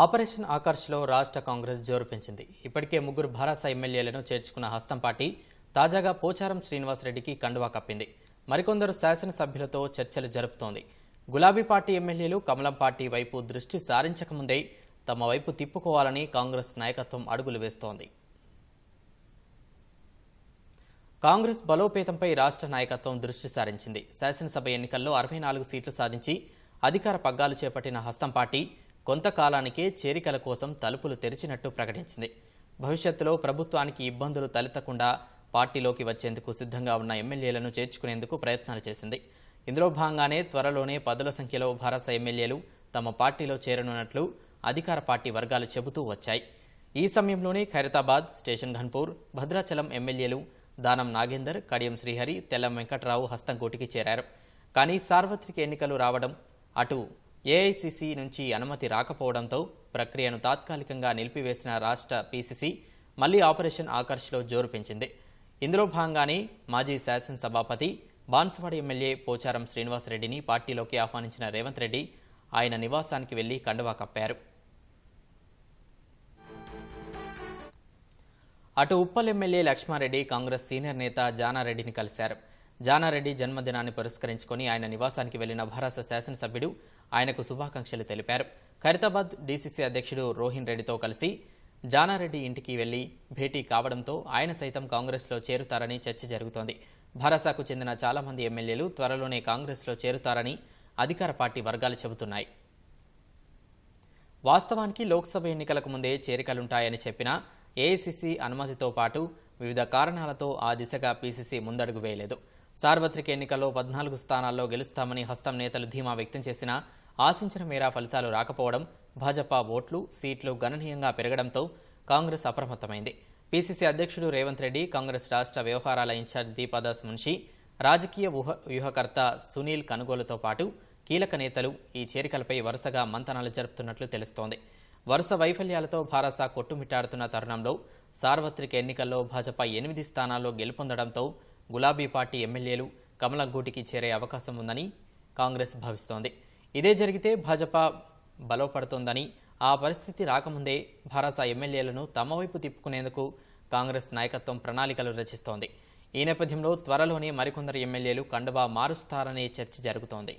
Operation ఆకర్ష్లో రాష్ట్ర కాంగ్రెస్ జోరు పెంచింది. ఇప్పటికే ముగ్గురు భారస ఎమ్మెల్యేలను చేర్చుకున్న హస్తం పార్టీ తాజాగా పోచారం శ్రీనివాసరెడ్డికి కండువా కప్పింది. మరికొందరు శాసనసభ్యులతో చర్చలు జరుపుతోంది. గులాబీ పార్టీ ఎమ్మెల్యేలు కమలం పార్టీ వైపు దృష్టి సారించకముందే తమ వైపు తిప్పుకోవాలని కాంగ్రెస్ నాయకత్వం అడుగులు వేస్తోంది. కాంగ్రెస్ బలోపేతంపై రాష్ట్ర నాయకత్వం దృష్టి సారించింది. శాసనసభ ఎన్నికల్లో అరవై నాలుగు సీట్లు సాధించి అధికార పగ్గాలు చేపట్టిన హస్తం పార్టీ కొంతకాలానికే చేరికల కోసం తలుపులు తెరిచినట్టు ప్రకటించింది. భవిష్యత్తులో ప్రభుత్వానికి ఇబ్బందులు తలెత్తకుండా పార్టీలోకి వచ్చేందుకు సిద్ధంగా ఉన్న ఎమ్మెల్యేలను చేర్చుకునేందుకు ప్రయత్నాలు చేసింది. ఇందులో భాగంగానే త్వరలోనే పదుల సంఖ్యలో భారత ఎమ్మెల్యేలు తమ పార్టీలో చేరనున్నట్లు అధికార పార్టీ వర్గాలు చెబుతూ వచ్చాయి. ఈ సమయంలోనే ఖైరతాబాద్ స్టేషన్ ఘన్పూర్ భద్రాచలం ఎమ్మెల్యేలు దానం నాగేందర్ కడియం శ్రీహరి తెల్లం వెంకట్రావు హస్తంకోటికి చేరారు. కానీ సార్వత్రిక ఎన్నికలు రావడం అటు ఏఐసిసి నుంచి అనుమతి రాకపోవడంతో ప్రక్రియను తాత్కాలికంగా నిలిపివేసిన రాష్ట్ర పీసీసీ మళ్ళీ ఆపరేషన్ ఆకర్ష్లో జోరు పెంచింది. ఇందులో భాగంగానే మాజీ శాసనసభాపతి బాన్సువాడ ఎమ్మెల్యే పోచారం శ్రీనివాసరెడ్డిని పార్టీలోకి ఆహ్వానించిన రేవంత్ రెడ్డి ఆయన నివాసానికి వెళ్ళి కండువా కప్పారు. అటు ఉప్పల్ ఎమ్మెల్యే లక్ష్మారెడ్డి కాంగ్రెస్ సీనియర్ నేత జానారెడ్డిని కలిశారు. జానారెడ్డి జన్మదినాన్ని పురస్కరించుకొని ఆయన నివాసానికి వెళ్ళిన భరాస శాసనసభ్యుడు ఆయనకు శుభాకాంక్షలు తెలిపారు. ఖైరతాబాద్ డీసీసీ అధ్యక్షుడు రోహిన్ రెడ్డితో కలిసి జానారెడ్డి ఇంటికి వెళ్ళి భేటీ కావడంతో ఆయన సైతం కాంగ్రెస్లో చేరుతారని చర్చ జరుగుతోంది. భరాసాకు చెందిన చాలా మంది ఎమ్మెల్యేలు త్వరలోనే కాంగ్రెస్లో చేరుతారని అధికార పార్టీ వర్గాలు చెబుతున్నాయి. వాస్తవానికి లోక్సభ ఎన్నికలకు ముందే చేరికలుంటాయని చెప్పినా ఏఐసిసి అనుమతితో పాటు వివిధ కారణాలతో ఆ దిశగా పీసీసీ ముందడుగు వేయలేదు. సార్వత్రిక ఎన్నికల్లో పద్నాలుగు స్థానాల్లో గెలుస్తామని హస్తం నేతలు ధీమా వ్యక్తం చేసినా ఆశించిన మేర ఫలితాలు రాకపోవడం భాజపా ఓట్లు సీట్లు గణనీయంగా పెరగడంతో కాంగ్రెస్ అప్రమత్తమైంది. పీసీసీ అధ్యక్షుడు రేవంత్ రెడ్డి కాంగ్రెస్ రాష్ట్ర వ్యవహారాల ఇన్ఛార్జ్ దీపాదాస్ మున్షి రాజకీయ వ్యూహ వ్యూహకర్త సునీల్ కనుగోలుతో పాటు కీలక నేతలు ఈ చేరికలపై వరుసగా మంతనాలు జరుపుతున్నట్లు తెలుస్తోంది. వరుస వైఫల్యాలతో భారస కొట్టుమిట్టాడుతున్న తరుణంలో సార్వత్రిక ఎన్నికల్లో భాజపా ఎనిమిది స్థానాల్లో గెలుపొందడంతో గులాబీ పార్టీ ఎమ్మెల్యేలు కమలం గూటికి చేరే అవకాశం ఉందని కాంగ్రెస్ భావిస్తోంది. ఇదే జరిగితే భాజపా బలపడుతోందని ఆ పరిస్థితి రాకముందే భారస ఎమ్మెల్యేలను తమ వైపు తిప్పుకునేందుకు కాంగ్రెస్ నాయకత్వం ప్రణాళికలు రచిస్తోంది. ఈ నేపథ్యంలో త్వరలోనే మరికొందరు ఎమ్మెల్యేలు కండువా మారుస్తారనే చర్చ జరుగుతోంది.